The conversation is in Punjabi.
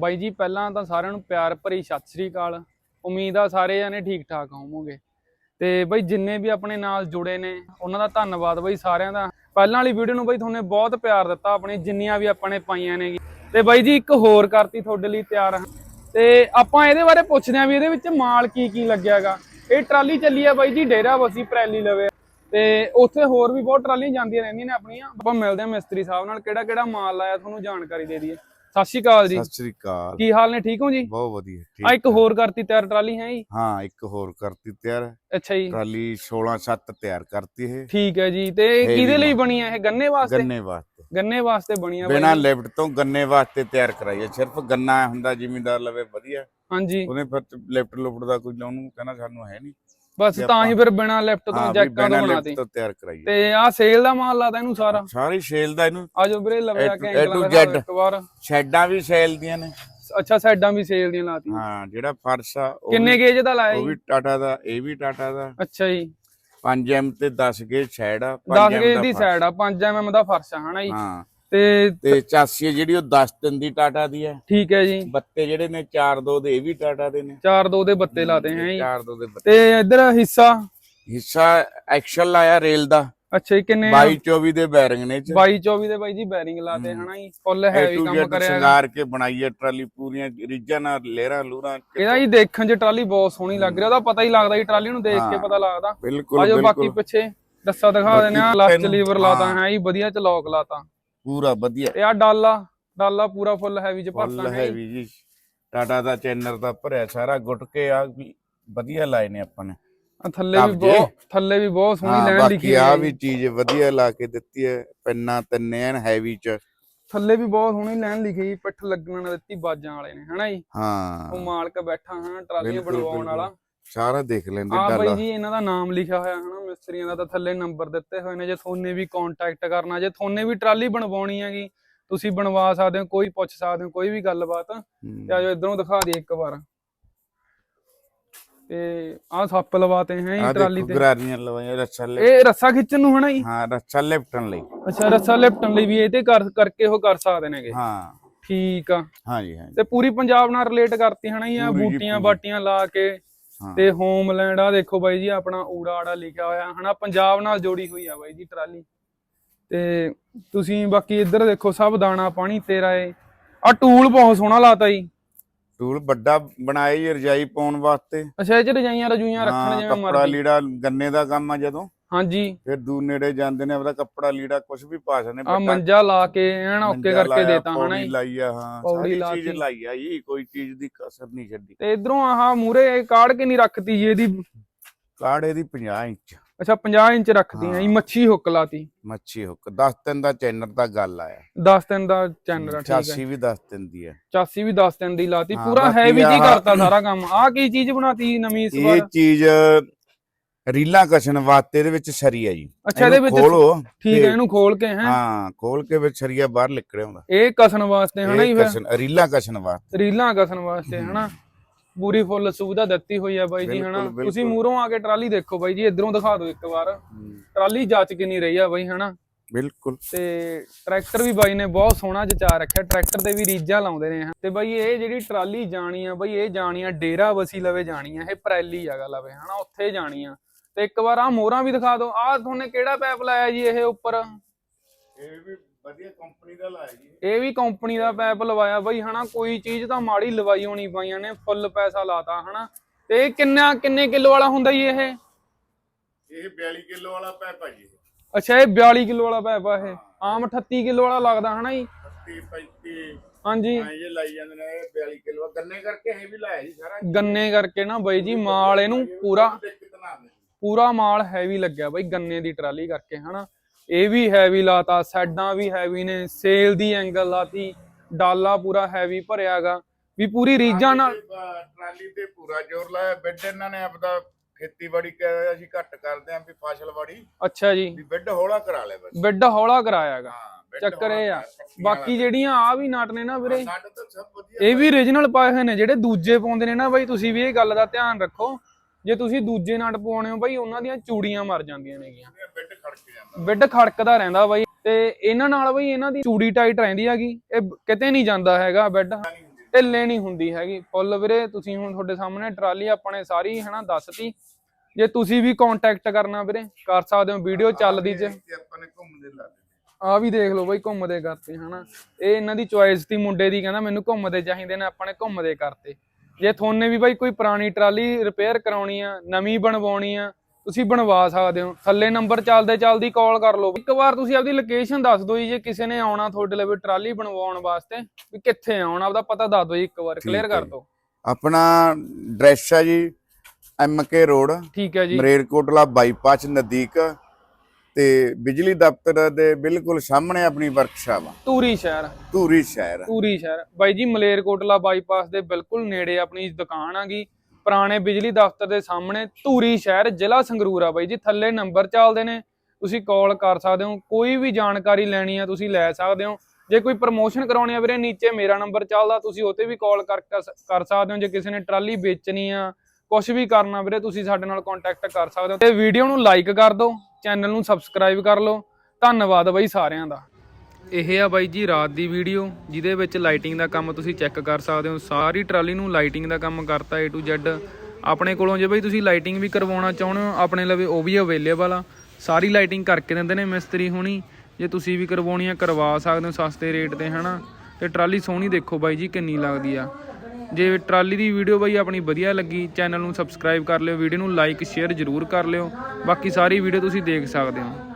ਬਾਈ ਜੀ, ਪਹਿਲਾਂ ਤਾਂ ਸਾਰਿਆਂ ਨੂੰ ਪਿਆਰ ਭਰੀ ਸਤਿ ਸ੍ਰੀ ਅਕਾਲ। ਉਮੀਦ ਆ ਸਾਰੇ ਜਾਨੇ ਠੀਕ ਠਾਕ ਹੋਵੋਗੇ। ਤੇ ਬਾਈ, ਜਿੰਨੇ ਵੀ ਆਪਣੇ ਨਾਲ ਜੁੜੇ ਨੇ, ਉਹਨਾਂ ਦਾ ਧੰਨਵਾਦ ਬਾਈ ਸਾਰਿਆਂ ਦਾ। ਪਹਿਲਾਂ ਵਾਲੀ ਵੀਡੀਓ ਨੂੰ ਬਾਈ ਤੁਹਾਨੂੰ ਬਹੁਤ ਪਿਆਰ ਦਿੱਤਾ ਆਪਣੇ, ਜਿੰਨੀਆਂ ਵੀ ਆਪਾਂ ਨੇ ਪਾਈਆਂ ਨੇ। ਤੇ ਬਾਈ ਜੀ, ਇੱਕ ਹੋਰ ਕਰਤੀ ਤੁਹਾਡੇ ਲਈ ਤਿਆਰ। ਹਾਂ ਤੇ ਆਪਾਂ ਇਹਦੇ ਬਾਰੇ ਪੁੱਛਦੇ ਆਂ ਵੀ ਇਹਦੇ ਵਿੱਚ ਮਾਲ ਕੀ ਕੀ ਲੱਗਿਆਗਾ। ਇਹ ਟਰਾਲੀ ਚੱਲੀ ਆ ਬਾਈ ਜੀ, ਡੇਰਾ ਵਸੀ ਪ੍ਰੈਲੀ ਲਵੇ। ਤੇ ਉੱਥੇ ਹੋਰ ਵੀ ਬਹੁਤ ਟਰਾਲੀਆਂ ਜਾਂਦੀਆਂ ਰਹਿੰਦੀਆਂ ਨੇ ਆਪਣੀਆਂ। ਆਪਾਂ ਮਿਲਦੇ ਆਂ ਮਿਸਤਰੀ ਸਾਹਿਬ ਨਾਲ ਕਿਹੜਾ ਕਿਹੜਾ ਮਾਲ ਲਾਇਆ ਤੁਹਾਨੂੰ ਜਾਣਕਾਰੀ ਦੇ ਦਈਏ। ਸਤਿ ਸ਼੍ਰੀ ਅਕਾਲ ਜੀ। ਸਤਿ ਸ੍ਰੀ ਅਕਾਲ। ਕੀ ਹਾਲ ਨੇ? ਠੀਕ ਹੋ ਜੀ? ਬਹੁਤ ਵਧੀਆ ਆ ਠੀਕ ਇੱਕ ਹੋਰ ਕਰਤੀ ਤਿਆਰ ਟਰਾਲੀ ਹੈ ਜੀ? ਹਾਂ ਇੱਕ ਹੋਰ ਕਰਤੀ ਤਿਆਰ। ਅੱਛਾ ਜੀ। ਟਰਾਲੀ 16 7 ਤਿਆਰ ਕਰਤੀ ਇਹ। ਠੀਕ ਹੈ ਜੀ ਤੇ ਕਿਹਦੇ ਲਈ। ਬਣੀ ਹੈ? ਇਹ ਗੰਨੇ ਵਾਸਤੇ? ਗੰਨੇ ਵਾਸਤੇ। ਗੰਨੇ ਵਾਸਤੇ ਬਣੀ ਆ ਬਾਈ ਬਿਨਾ। ਲਿਫਟ ਤੋਂ ਗੰਨੇ ਵਾਸਤੇ ਤਿਆਰ ਕਰਾਈ ਹੈ। ਸਿਰਫ ਗੰਨਾ ਹੁੰਦਾ ਜ਼ਿਮੀਂਦਾਰ ਲਵੇ ਵਧੀਆ। ਹਾਂਜੀ। ਉਹਨੇ ਫਿਰ ਲਿਫਟ ਲੁਫਟ ਦਾ ਕੋਈ ਉਹਨੂੰ ਕਹਿੰਦਾ ਸਾਨੂੰ ਹੈ ਨਹੀਂ। ਬਸ ਜੇ ਤਾਂ ਹੀ ਆਪਾਂ- ਫਿਰ ਬਿਨਾ ਲੈਫਟ ਤੋਂ ਹਾਂ ਵੀ ਜੈਕਾਂ ਬਿਨਾ ਤੋਂ ਲਿਫਟ ਬਣਾਤੀ ਤੋਂ ਤਿਆਰ ਕਰਾਈ ਹੈ ਤੇ ਆ ਸੇਲ ਦਾ ਮਾਲ ਲਾਤਾ ਇਹਨੂੰ ਸਾਰਾ। ਸਾਰੀ ਸ਼ੇਲ ਦਾ ਇਹਨੂੰ ਆਜੋ ਵੀਰੇ ਲਵੇ A K to- A ਐਂਗਲਾਂ to ਦਿਖਾ ਦਿਓ Z। ਇੱਕ ਵਾਰ। ਸ਼ੈਡਾਂ ਵੀ ਸੇਲ ਦੀਆਂ ਨੇ। ਅੱਛਾ ਸਾਈਡਾਂ ਵੀ ਸੇਲ ਦੀਆਂ ਲਾਤੀ ਹਾਂ ਜਿਹੜਾ ਫਰਸ਼ ਆ ਉਹ ਕਿੰਨੇ ਵੀ- ਗੇਜ ਦਾ ਲਾਇਆ ਉਹ ਜੀ? ਵੀ ਟਾਟਾ ਦਾ ਇਹ ਵੀ ਟਾਟਾ ਦਾ। ਅੱਛਾ ਜੀ। 5 ਐਮ ਤੇ 10 ਗੇਜ ਸ਼ੈਡ ਆ 10 5 ਗੇਜ ਦਾ ਸਾਈਡ ਆ 5 ਐਮਐਮ ਦਾ ਫਰਸ਼ ਆ ਹਨਾ ਜੀ? ਹਾਂ। ਤੇ ਤੇ ਚਾਸੀ ਹੈ ਜਿਹੜੀ ਉਹ 10 ਤਿੰਨ ਦੀ ਟਾਟਾ ਦੀ ਹੈ। ਠੀਕ ਹੈ ਜੀ। ਬੱਤੇ ਜਿਹੜੇ ਨੇ 4 2 ਦੇ ਇਹ ਵੀ ਟਾਟਾ ਦੇ ਨੇ। 4 2 ਦੇ ਬੱਤੇ ਲਾਤੇ ਹੈ ਜੀ। 4 2 ਦੇ ਬੱਤੇ। ਤੇ ਇੱਧਰ ਹਿੱਸਾ? ਹਿੱਸਾ ਐਕਸ਼ਨ ਲਾਇਆ ਰੇਲ ਦਾ। ਅੱਛਾ ਜੀ ਕਿੰਨੇ 22 24 ਦੇ ਬੈਰਿੰਗ ਨੇ ਚ। 22 24 ਦੇ ਬਾਈ ਜੀ ਬੈਰਿੰਗ ਲਾਤੇ ਹਨਾ ਜੀ। ਫੁੱਲ ਹੈਵੀ ਕੰਮ ਕਰਿਆ। ਸ਼ਿੰਗਾਰ ਕੇ ਬਣਾਈ ਹੈ ਟਰਾਲੀ ਪੂਰੀਆਂ ਰੀਜਾਂ ਨਾਲ ਲੇਰਾਂ ਲੂਰਾਂ ਇਹਦਾ ਜੀ ਦੇਖਣ 'ਚ ਟਰਾਲੀ ਬਹੁਤ ਸੋਹਣੀ ਲੱਗ ਰਹੀ ਉਹਦਾ ਪਤਾ ਹੀ ਲੱਗਦਾ ਜੀ ਟਰਾਲੀ ਨੂੰ ਦੇਖ ਕੇ। ਪਤਾ ਲੱਗਦਾ। ਬਿਲਕੁਲ ਆਜੋ ਬਾਕੀ ਪਿੱਛੇ ਰੱਸਾ ਦਿਖਾ ਦਿੰਦੇ ਆ ਲਾਸਟ ਲੀਵਰ ਲਾਤਾ। ਹੈ। ਜੀ ਵਧੀਆ ਚ ਲੌਕ ਲਾਤਾ। ਪੂਰਾ ਵਧੀਆ। ਤੇ ਆ ਡਾਲਾ ਡਾਲਾ ਪੂਰਾ ਫੁੱਲ ਹੈਵੀ ਚ ਫੁੱਲ ਭਰਤਾ ਹੈ ਜੀ। ਹੈਵੀ ਜੀ। ਟਾਟਾ ਦਾ ਚੈਨਰ ਦਾ ਭਰਿਆ ਸਾਰਾ ਗੁੱਟ ਕੇ ਆ ਵੀ ਵਧੀਆ ਲਾਏ ਨੇ ਆਪਾਂ ਨੇ। ਆ ਥੱਲੇ ਵੀ। ਬਹੁਤ ਥੱਲੇ ਵੀ ਬਹੁਤ ਸੋਹਣੀ ਹਾਂ ਲੈਣ ਬਾਕੀ ਲਿਖੀ ਆ ਹੈ ਵੀ ਚੀਜ਼ ਵਧੀਆ ਲਾ ਕੇ ਦਿੱਤੀ ਹੈ ਪੈਨਾਂ ਤਿੰਨੇ ਐਨ ਹੈਵੀ ਚ। ਥੱਲੇ ਵੀ ਬਹੁਤ ਸੋਹਣੀ ਲੈਣ ਲਿਖੀ ਪਿੱਠ ਲੱਗਣ ਨਾਲ ਦਿੱਤੀ ਬਾਜਾਂ ਵਾਲੇ ਨੇ ਹਨਾ ਜੀ? ਉਹ ਹਾਂ ਮਾਲਕ ਬੈਠਾ ਹਨਾ ਟਰਾਲੀਆਂ ਬਣਵਾਉਣ। ਵਾਲਾ। ਸਾਰਾ ਦੇਖ ਲੈਂਦੇ ਆ ਬਾਈ ਜੀ ਇਹਨਾਂ ਦਾ ਨਾਮ ਲਿਖਿਆ ਹੋਇਆ ਹਨਾ ਮਿਸਤਰੀਆਂ ਦਾ ਤਾਂ ਥੱਲੇ ਨੰਬਰ ਦਿੱਤੇ ਹੋਏ ਨੇ ਜੇ ਤੁਹਾਨੇ ਵੀ ਕੰਟੈਕਟ ਕਰਨਾ ਜੇ ਤੁਹਾਨੇ ਵੀ ਟਰਾਲੀ ਬਣਵਾਉਣੀ ਹੈਗੀ ਤੁਸੀਂ ਬਣਵਾ ਸਕਦੇ ਹੋ ਕੋਈ ਪੁੱਛ ਸਕਦੇ ਹੋ ਕੋਈ ਵੀ ਗੱਲਬਾਤ। ਹੂੰ। ਤੇ ਆਜੋ ਇਧਰੋਂ ਦਿਖਾ ਦਈਏ ਇੱਕ ਵਾਰ। ਤੇ ਆਹ ਸੱਪ ਲਵਾਤੇ ਹੈ ਇਹ ਟਰਾਲੀ ਤੇ। ਗਰਾਰੀਆਂ ਲਵਾਈਆਂ ਰੱਸਾ ਲੈ ਇਹ ਰੱਸਾ ਖਿੱਚਣ ਨੂੰ ਹਨਾ ਜੀ? ਹਾਂ ਰੱਸਾ ਲਿਫਟਣ ਲਈ। ਅੱਛਾ ਰੱਸਾ ਲਿਪਟਣ ਲਈ ਵੀ ਇਹ ਤੇ ਕਰ ਕਰਕੇ ਉਹ ਕਰ ਸਕਦੇ ਨੇਗੇ ਹਾਂ। ਠੀਕ ਆ। ਹਾਂਜੀ ਹਾਂਜੀ। ਤੇ ਪੂਰੀ ਪੰਜਾਬ ਨਾਲ ਰਿਲੇਟ ਕਰਤੀ ਹਨਾ ਜੀ, ਬੂਟੀਆਂ। ਬਾਟੀਆਂ ਲਾ ਕੇ ਹਾਂ। ਤੇ ਹੋਮਲੈਂਡ ਆ ਦੇਖੋ ਬਾਈ ਜੀ ਆਪਣਾ ਊੜਾ ਆੜਾ ਲਿਖਿਆ ਹੋਇਆ ਹਨਾ ਪੰਜਾਬ ਨਾਲ ਜੋੜੀ ਹੋਈ ਆ ਬਾਈ ਜੀ ਟਰਾਲੀ। ਤੇ ਤੁਸੀਂ ਬਾਕੀ ਇੱਧਰ ਦੇਖੋ ਸਭ ਦਾਣਾ ਪਾਣੀ ਤੇਰਾ ਏ। ਆ ਟੂਲ ਬਹੁਤ ਸੋਹਣਾ ਲਾਤਾ ਜੀ। ਟੂਲ ਵੱਡਾ ਬਣਾਇਆ ਜੀ ਰਜਾਈ ਪਾਉਣ ਵਾਸਤੇ। ਅੱਛਾ ਇਹ ਚ ਰਜਾਈਆਂ ਰਜੂਈਆਂ ਰੱਖਣ ਜਿਵੇਂ ਕੱਪੜਾ ਮਰਜ਼ੀ। ਲੀੜਾ ਗੰਨੇ ਦਾ ਕੰਮ ਆ ਜਦੋਂ। ਹਾਂਜੀ। ਫਿਰ ਦੂਰ ਨੇੜੇ ਜਾਂਦੇ ਨੇ ਆਪਦਾ ਕੱਪੜਾ ਲੀੜਾ ਕੁਝ ਵੀ ਪਾ ਸਕਦੇ ਆ ਮੰਜਾ ਲਾ ਕੇ ਐਨ ਓਕੇ ਕਰਕੇ ਦੇਤਾ ਹਨਾ ਜੀ। ਲਾਈ ਆ ਹਾਂ ਸਾਰੀ ਚੀਜ਼। ਲਾਈ ਆ ਜੀ ਕੋਈ ਚੀਜ਼ ਦੀ ਕਸਰ ਨਹੀਂ ਛੱਡੀ। ਤੇ ਇਧਰੋਂ ਆਹ ਮੂਰੇ ਕਾੜ ਕੇ ਨਹੀਂ ਰੱਖਤੀ ਜੀ ਇਹਦੀ? ਕਾੜੇ ਦੀ 50 ਇੰਚ। ਅੱਛਾ 50 ਇੰਚ ਰੱਖਤੀ ਆ ਜੀ। ਮੱਛੀ ਹੁੱਕ ਲਾਤੀ। ਮੱਛੀ ਹੁੱਕ 10 ਤਿੰਨ ਦਾ ਚੈਨਰ ਦਾ ਗੱਲ ਆਇਆ। 10 ਦਿਨ ਦਾ ਚੈਨਲ ਆ ਠੀਕ ਹੈ 86 ਵੀ 10 ਤਿੰਨ ਦੀ ਹੈ 84 ਵੀ 10 ਦਿਨ ਦੀ ਲਾਤੀ ਪੂਰਾ ਹੈਵੀ ਜੀ ਕਰਤਾ ਸਾਰਾ ਕੰਮ। ਆਹ ਕੀ ਚੀਜ਼ ਬਣਾਤੀ ਨਵੀਂ ਇਸ ਇਹ ਚੀਜ਼ ਰੀਲਾਂ ਕਸ਼ਨ ਵਾਸਤੇ ਇਹਦੇ ਵਿੱਚ ਸਰੀ ਆ ਜੀ। ਅੱਛਾ ਇਹਦੇ ਵਿੱਚ ਖੋਲੋ। ਠੀਕ ਹੈ ਇਹਨੂੰ ਖੋਲ ਕੇ ਹੈ? ਹਾਂ ਖੋਲ ਕੇ ਵਿੱਚ ਸਰੀਆ ਬਾਹਰ ਨਿਕਲਿਆ ਹੁੰਦਾ। ਇਹ ਕਸਣ ਵਾਸਤੇ ਹਨਾ ਜੀ ਕਸ਼ਨ ਰੀਲਾਂ ਕਸ਼ਨ ਵਾਸਤੇ। ਰੀਲਾਂ ਕਸਣ ਵਾਸਤੇ ਹਨਾ? ਪੂਰੀ ਫੁੱਲ ਸੁਵਿਧਾ ਦਿੱਤੀ ਹੋਈ ਆ ਬਾਈ ਜੀ ਹਨਾ। ਤੁਸੀਂ ਮੂਹਰੋਂ ਆ ਕੇ ਟਰਾਲੀ ਦੇਖੋ ਬਾਈ ਜੀ ਇਧਰੋਂ ਦਿਖਾ ਦਿਓ ਇੱਕ ਵਾਰ। ਟਰਾਲੀ ਜੱਚ ਕੇ ਨਹੀਂ ਰਹੀ ਆ ਬਾਈ ਹਨਾ? ਬਿਲਕੁਲ। ਤੇ ਟਰੈਕਟਰ ਵੀ ਬਾਈ ਨੇ ਬਹੁਤ ਸੋਹਣਾ ਜਚਾ ਰੱਖਿਆ। ਟਰੈਕਟਰ ਤੇ ਵੀ ਰੀਜਾਂ ਲਾਉਂਦੇ ਨੇ ਤੇ ਬਾਈ ਇਹ ਜਿਹੜੀ ਟਰਾਲੀ ਜਾਣੀ ਆ ਬਾਈ ਇਹ ਜਾਣੀ ਆ ਡੇਰਾ ਵਸੀ ਲਵੇ ਜਾਣੀ ਆ ਇਹ ਪ੍ਰੈਲੀ ਜਗ੍ਹਾ ਲਵੇ ਹਨਾ? ਉੱਥੇ ਜਾਣੀ ਆ। ਤੇ ਇੱਕ ਵਾਰ ਆ ਮੋਹਰਾਂ ਵੀ ਦਿਖਾ ਦਿਓ। ਆ ਤੁਹਾਨੇ ਕਿਹੜਾ ਪੈਪ ਲਾਇਆ ਜੀ ਇਹ ਉੱਪਰ? ਇਹ ਵੀ ਵਧੀਆ ਕੰਪਨੀ ਦਾ ਲਾਇਆ ਜੀ। ਇਹ ਵੀ ਕੰਪਨੀ ਦਾ ਪੈਪ ਲਵਾਇਆ। ਬਾਈ ਹਨਾ ਕੋਈ ਚੀਜ਼ ਤਾਂ ਮਾੜੀ ਲਵਾਈ ਹੋਣੀ ਪਾਈਆਂ ਨੇ ਫੁੱਲ ਪੈਸਾ ਲਾਤਾ ਹਨਾ। ਤੇ ਇਹ ਕਿੰਨਾ ਕਿੰਨੇ ਕਿਲੋ ਵਾਲਾ ਹੁੰਦਾ ਜੀ ਇਹ? ਇਹ 42 ਕਿਲੋ ਵਾਲਾ ਪੈਪ ਆ ਜੀ ਅੱਛਾ ਇਹ 42 ਕਿਲੋ ਵਾਲਾ ਪੈਪ ਆ ਇਹ। ਆਮ 38 ਕਿਲੋ ਵਾਲਾ ਲੱਗਦਾ ਹਨਾ ਜੀ? 30 35 ਹਾਂਜੀ। ਜੇ ਲਾਈ ਜਾਂਦੇ ਨੇ ਇਹ 42 ਕਿਲੋ ਗੰਨੇ ਕਰਕੇ ਇਹ ਵੀ ਲਾਇਆ ਜੀ ਸਾਰਾ। ਗੰਨੇ ਕਰਕੇ ਨਾ ਬਾਈ ਜੀ ਮਾਲ ਇਹਨੂੰ ਪੂਰਾ ਪੂਰਾ ਮਾਲ ਹੈਵੀ ਲੱਗਿਆ ਬਾਈ ਗੰਨੇ ਦੀ ਟਰਾਲੀ ਕਰਕੇ ਹਨਾ? ਇਹ ਵੀ ਹੈਵੀ ਲਾਤਾ ਸਾਈਡਾਂ ਵੀ ਹੈਵੀ ਨੇ ਸੇਲ ਦੀ ਐਂਗਲ ਲਾਤੀ ਡਾਲਾ ਪੂਰਾ ਹੈਵੀ ਭਰਿਆਗਾ ਵੀ ਪੂਰੀ ਰੀਜਾਂ ਨਾਲ ਟਰਾਲੀ ਤੇ ਪੂਰਾ ਜ਼ੋਰ ਲਾਇਆ ਬੈੱਡ ਇਹਨਾਂ ਨੇ ਆਪਦਾ ਖੇਤੀਬਾੜੀ ਕਰ ਅਸੀਂ ਘੱਟ ਕਰਦੇ ਆਂ ਵੀ ਫਸਲਵਾੜੀ ਅੱਛਾ ਜੀ। ਵੀ ਬੈੱਡ ਹੌਲਾ ਕਰਾ ਲੈ ਬਸ। ਬੈੱਡ ਹੌਲਾ ਕਰਾਇਆਗਾ। ਚੱਕਰ ਇਹ ਆ। ਬਾਕੀ ਜਿਹੜੀਆਂ ਆ ਵੀ ਨਟ ਨੇ ਨਾ ਵੀਰੇ ਇਹ ਵੀ origignal ਪਾਏ ਹੋਏ ਨੇ ਜਿਹੜੇ ਦੂਜੇ ਪਾਉਂਦੇ ਨੇ ਨਾ ਬਾਈ ਤੁਸੀਂ ਵੀ ਇਹ ਗੱਲ ਦਾ ਧਿਆਨ ਰੱਖੋ। ਜੇ ਤੁਸੀਂ ਦੂਜੇ ਨਟ ਪਵਾਉਣੇ ਹੋ ਬਾਈ ਉਹਨਾਂ ਦੀਆਂ ਚੂੜੀਆਂ ਮਰ ਜਾਂਦੀਆਂ ਨੇਗੀਆਂ। ਬੈੱਡ ਖੜਕ ਜਾਂਦਾ। ਬਿੱਡ ਖੜਕਦਾ ਰਹਿੰਦਾ ਬਾਈ। ਤੇ ਇਹਨਾਂ ਨਾਲ ਬਾਈ ਇਹਨਾਂ ਦੀ ਚੂੜੀ ਟਾਈਟ ਰਹਿੰਦੀ ਹੈਗੀ। ਇਹ ਕਿਤੇ ਨਹੀਂ ਜਾਂਦਾ ਹੈਗਾ ਬੈੱਡ। ਢਿੱਲੇ ਨਹੀਂ ਹੁੰਦੀ ਹੈਗੀ। ਫੁੱਲ ਵੀਰੇ ਤੁਸੀਂ ਹੁਣ ਤੁਹਾਡੇ ਸਾਹਮਣੇ ਟਰਾਲੀ ਆਪਣੇ ਸਾਰੀ ਹਨਾ ਦੱਸਤੀ। ਜੇ ਤੁਸੀਂ ਵੀ ਕੰਟੈਕਟ ਕਰਨਾ ਵੀਰੇ ਕਰ ਸਕਦੇ ਹੋ ਵੀਡੀਓ ਚੱਲਦੀ ਚ ਤੇ ਆਪਾਂ ਨੇ ਘੁੰਮਦੇ ਲਾ ਦਿੱਤੇ। ਆ ਵੀ ਦੇਖ ਲਓ ਬਈ ਘੁੰਮਦੇ ਕਰਤੇ ਹਨਾ। ਇਹ ਇਹਨਾਂ ਦੀ ਚੁਆਇਸ ਸੀ ਮੁੰਡੇ ਦੀ ਕਹਿੰਦਾ ਮੈਨੂੰ ਘੁੰਮਦੇ ਚਾਹੀਦੇ ਨੇ ਆਪਾਂ ਨੇ ਘੁੰਮਦੇ ਕਰਤੇ। ਜੇ ਥੋਨੇ ਵੀ ਬਾਈ ਕੋਈ ਪੁਰਾਣੀ ਟਰਾਲੀ ਰਿਪੇਅਰ ਕਰਾਉਣੀ ਆ ਨਵੀਂ ਬਣਵਾਉਣੀ ਆ ਤੁਸੀਂ ਬਣਵਾ ਸਕਦੇ ਹੋ। ਥੱਲੇ ਨੰਬਰ ਚੱਲਦੇ ਚੱਲਦੀ ਕਾਲ ਕਰ ਲਓ। ਇੱਕ ਵਾਰ ਤੁਸੀਂ ਆਪਦੀ ਲੋਕੇਸ਼ਨ ਦੱਸ ਦਿਓ ਜੀ ਜੇ ਕਿਸੇ ਨੇ ਆਉਣਾ ਤੁਹਾਡੇ ਲਈ ਟਰਾਲੀ ਬਣਵਾਉਣ ਵਾਸਤੇ ਵੀ ਕਿੱਥੇ ਆਉਣਾ ਆਪਦਾ ਪਤਾ ਦੱਸ ਦਿਓ ਜੀ ਇੱਕ ਵਾਰ ਕਲੀਅਰ ਕਰ। ਦਿਓ। ਆਪਣਾ ਡਰੈਸ ਆ ਜੀ ਐਮਕੇ ਰੋਡ ਠੀਕ ਹੈ ਜੀ। ਮਰੇਰਕੋਟਲਾ ਬਾਈਪਾਸ ਨਜ਼ਦੀਕ। ਤੇ ਬਿਜਲੀ ਦਫ਼ਤਰ ਦੇ ਬਿਲਕੁਲ ਸਾਹਮਣੇ ਆਪਣੀ ਵਰਕਸ਼ਾਪ ਆ। ਧੂਰੀ ਸ਼ਹਿਰ। ਧੂਰੀ ਸ਼ਹਿਰ ਧੂਰੀ ਸ਼ਹਿਰ। ਬਾਈ ਜੀ ਮਲੇਰਕੋਟਲਾ ਬਾਈਪਾਸ ਦੇ ਬਿਲਕੁਲ ਨੇੜੇ ਆਪਣੀ ਦੁਕਾਨ ਆਗੀ ਪੁਰਾਣੇ ਬਿਜਲੀ ਦਫ਼ਤਰ ਦੇ ਸਾਹਮਣੇ ਧੂਰੀ ਸ਼ਹਿਰ ਜ਼ਿਲ੍ਹਾ ਸੰਗਰੂਰ ਆ ਬਾਈ ਜੀ। ਥੱਲੇ ਨੰਬਰ ਚੱਲਦੇ ਨੇ। ਤੁਸੀਂ ਕਾਲ ਕਰ ਸਕਦੇ ਹੋ। ਕੋਈ ਵੀ ਜਾਣਕਾਰੀ ਲੈਣੀ ਆ ਤੁਸੀਂ ਲੈ ਸਕਦੇ ਹੋ। ਜੇ ਕੋਈ ਪ੍ਰਮੋਸ਼ਨ ਕਰਾਉਣੀ ਆ ਵੀਰੇ ਨੀਚੇ ਮੇਰਾ ਨੰਬਰ ਚੱਲਦਾ। ਤੁਸੀਂ ਉਹ ਤੇ ਵੀ ਕਾਲ ਕਰ ਕਰ ਕਰ ਸਕਦੇ ਹੋ। ਜੇ ਕਿਸੇ ਨੇ ਟਰਾਲੀ ਵੇਚਣੀ ਆ ਕੁਝ ਵੀ ਕਰਨਾ ਵੀਰੇ ਤੁਸੀਂ ਸਾਡੇ ਨਾਲ ਕੰਟੈਕਟ ਕਰ ਸਕਦੇ ਹੋ। ਤੇ ਵੀਡੀਓ ਨੂੰ ਲਾਈਕ ਕਰ ਦਿਓ। ਚੈਨਲ ਨੂੰ ਸਬਸਕ੍ਰਾਈਬ ਕਰ ਲਓ। ਧੰਨਵਾਦ ਬਾਈ ਸਾਰਿਆਂ ਦਾ। ਇਹ ਆ ਬਾਈ ਜੀ ਰਾਤ ਦੀ ਵੀਡੀਓ, ਜਿਹਦੇ ਵਿੱਚ ਲਾਈਟਿੰਗ ਦਾ ਕੰਮ ਤੁਸੀਂ ਚੈੱਕ ਕਰ ਸਕਦੇ ਹੋ। ਸਾਰੀ ਟਰਾਲੀ ਨੂੰ ਲਾਈਟਿੰਗ ਦਾ ਕੰਮ ਕਰਤਾ A to Z ਆਪਣੇ ਕੋਲੋਂ ਜੇ ਬਾਈ ਤੁਸੀਂ ਲਾਈਟਿੰਗ ਵੀ ਕਰਵਾਉਣਾ ਚਾਹੁੰਦੇ ਹੋ, ਆਪਣੇ ਲਵੇ ਉਹ ਵੀ ਅਵੇਲੇਬਲ ਆ। ਸਾਰੀ ਲਾਈਟਿੰਗ ਕਰਕੇ ਦਿੰਦੇ ਨੇ ਮਿਸਤਰੀ ਹੁਣੀ। ਜੇ ਤੁਸੀਂ ਵੀ ਕਰਵਾਉਣੀ ਆ ਕਰਵਾ ਸਕਦੇ ਹੋ ਸਸਤੇ ਰੇਟ ਤੇ, ਹਨਾ। ਤੇ ਟਰਾਲੀ ਸੋਹਣੀ ਦੇਖੋ ਬਾਈ ਜੀ, ਕਿੰਨੀ ਲੱਗਦੀ ਆ। ਜੇ ਟਰਾਲੀ ਦੀ ਵੀਡੀਓ ਬਈ ਆਪਣੀ ਵਧੀਆ ਲੱਗੀ, ਚੈਨਲ ਨੂੰ ਸਬਸਕ੍ਰਾਈਬ ਕਰ ਲਿਓ, ਵੀਡੀਓ ਨੂੰ ਲਾਈਕ ਸ਼ੇਅਰ ਜ਼ਰੂਰ ਕਰ ਲਿਓ। ਬਾਕੀ ਸਾਰੀ ਵੀਡੀਓ ਤੁਸੀਂ ਦੇਖ ਸਕਦੇ ਹੋ।